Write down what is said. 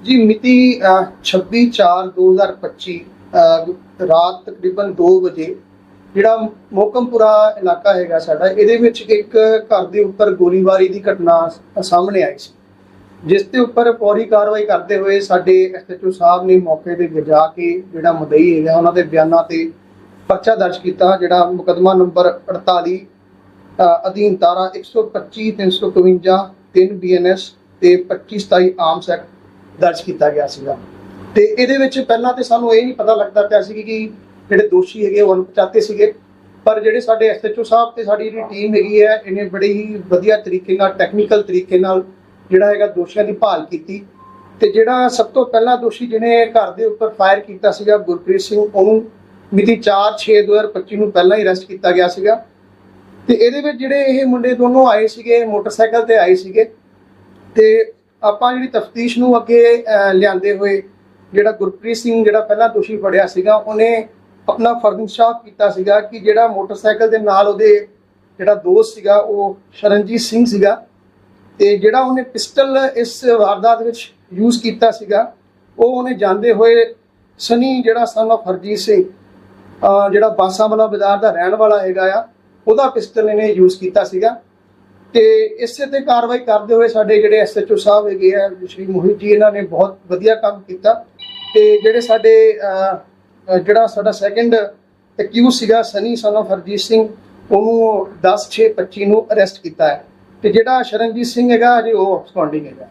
ਜੀ ਮਿਤੀ 26/4/2025 ਰਾਤ ਤਕਰੀਬਨ 2 ਵਜੇ ਜਿਹੜਾ ਮੋਕਮਪੁਰਾ ਇਲਾਕਾ ਹੈਗਾ ਸਾਡਾ ਇਹਦੇ ਵਿੱਚ ਇੱਕ ਘਰ ਦੇ ਉੱਪਰ ਗੋਲੀਬਾਰੀ ਦੀ ਘਟਨਾ ਸਾਹਮਣੇ ਆਈ ਸੀ। ਜਿਸ ਦੇ ਉੱਪਰ ਪੌੜੀ ਕਾਰਵਾਈ ਕਰਦੇ ਹੋਏ ਸਾਡੇ ਐਸਐਚਓ ਸਾਹਿਬ ਨੇ ਮੌਕੇ ਤੇ ਜਾ ਕੇ ਜਿਹੜਾ ਮੁਦਈ ਹੈਗਾ ਉਹਨਾਂ ਦੇ ਬਿਆਨਾਂ ਤੇ ਪਰਚਾ ਦਰਜ ਕੀਤਾ ਜਿਹੜਾ ਮੁਕਦਮਾ ਨੰਬਰ 48 ਅ, ਅਧੀਨ ਧਾਰਾ 125 352 3 ਬੀਐਨਐਸ ਤੇ 25 27 ਆਰਮਸ ਐਕਟ ਦਰਜ ਕੀਤਾ ਗਿਆ ਸੀਗਾ। ਤੇ ਇਹਦੇ ਵਿੱਚ ਪਹਿਲਾਂ ਤੇ ਸਾਨੂੰ ਇਹ ਨਹੀਂ ਪਤਾ ਲੱਗਦਾ ਪਿਆ ਸੀ ਕਿ ਜਿਹੜੇ ਦੋਸ਼ੀ ਹੈਗੇ ਉਹ ਅਣਪਛਾਤੇ ਸੀਗੇ। ਪਰ ਜਿਹੜੇ ਸਾਡੇ ਐਸਐਚਓ ਸਾਹਿਬ ਤੇ ਸਾਡੀ ਜਿਹੜੀ ਟੀਮ ਹੈਗੀ ਹੈ ਇਹਨੇ ਬੜੇ ਹੀ ਵਧੀਆ ਤਰੀਕੇ ਨਾਲ ਟੈਕਨੀਕਲ ਤਰੀਕੇ ਨਾਲ ਜਿਹੜਾ ਹੈਗਾ ਦੋਸ਼ੀਆਂ ਦੀ ਭਾਲ ਕੀਤੀ। ਤੇ ਜਿਹੜਾ ਸਭ ਤੋਂ ਪਹਿਲਾ ਦੋਸ਼ੀ ਜਿਹਨੇ ਘਰ ਦੇ ਉੱਪਰ ਫਾਇਰ ਕੀਤਾ ਸੀਗਾ, ਗੁਰਪ੍ਰੀਤ ਸਿੰਘ, ਉਹਨੂੰ ਮਿਤੀ 4/6/2025 ਨੂੰ ਪਹਿਲਾਂ ਹੀ ਅਰੈਸਟ ਕੀਤਾ ਗਿਆ ਸੀਗਾ। ਤੇ ਇਹਦੇ ਵਿੱਚ ਜਿਹੜੇ ਇਹ ਮੁੰਡੇ ਦੋਨੋਂ ਆਏ ਸੀਗੇ, ਮੋਟਰਸਾਈਕਲ ਤੇ ਆਏ ਸੀਗੇ। ਤੇ ਆਪਾਂ ਜਿਹੜੀ ਤਫਤੀਸ਼ ਨੂੰ ਅੱਗੇ ਲਿਆਂਦੇ ਹੋਏ ਜਿਹੜਾ ਗੁਰਪ੍ਰੀਤ ਸਿੰਘ ਜਿਹੜਾ ਪਹਿਲਾਂ ਦੋਸ਼ੀ ਫੜਿਆ ਸੀਗਾ, ਉਹਨੇ ਆਪਣਾ ਫਰਨਸ਼ਾਪ ਕੀਤਾ ਸੀਗਾ ਕਿ ਜਿਹੜਾ ਮੋਟਰਸਾਈਕਲ ਦੇ ਨਾਲ ਉਹਦੇ ਜਿਹੜਾ ਦੋਸਤ ਸੀਗਾ, ਉਹ ਸ਼ਰਨਜੀਤ ਸਿੰਘ ਸੀਗਾ ਤੇ ਜਿਹੜਾ ਉਹਨੇ ਪਿਸਟਲ ਇਸ ਵਾਰਦਾਤ ਵਿੱਚ ਯੂਜ਼ ਕੀਤਾ ਸੀਗਾ, ਉਹ ਉਹਨੇ ਜਾਂਦੇ ਹੋਏ ਸਨੀ ਜਿਹੜਾ ਸਨ of ਹਰਜੀਤ ਸਿੰਘ ਜਿਹੜਾ ਬਾਸਾ ਵਾਲਾ ਬਾਜ਼ਾਰ ਦਾ ਰਹਿਣ ਵਾਲਾ ਹੈਗਾ ਆ, ਉਹਦਾ ਪਿਸਟਲ ਇਹਨੇ ਯੂਜ਼ ਕੀਤਾ ਸੀਗਾ। ਤੇ ਇਸੇ ਤੇ ਕਾਰਵਾਈ ਕਰਦੇ ਹੋਏ ਸਾਡੇ ਜਿਹੜੇ ਐਸਐਚਓ ਸਾਹਿਬ ਹੈਗੇ ਆ, ਸ਼੍ਰੀ ਮੋਹਿਤ ਜੀ, ਇਹਨਾਂ ਨੇ ਬਹੁਤ ਵਧੀਆ ਕੰਮ ਕੀਤਾ। ਤੇ ਜਿਹੜੇ ਸਾਡੇ ਜਿਹੜਾ ਸਾਡਾ ਸੈਕੰਡ ਐਕਿਊਜ਼ ਸੀਗਾ ਸਨੀ ਸਨ of ਹਰਜੀਤ ਸਿੰਘ, ਉਹਨੂੰ 10 6 25 ਨੂੰ ਅਰੈਸਟ ਕੀਤਾ ਹੈ। ਤੇ ਜਿਹੜਾ ਸ਼ਰਨਜੀਤ ਸਿੰਘ ਹੈਗਾ ਅਜੇ ਉਹ ਅਬਸਕੌਂਡਿੰਗ ਹੈਗਾ।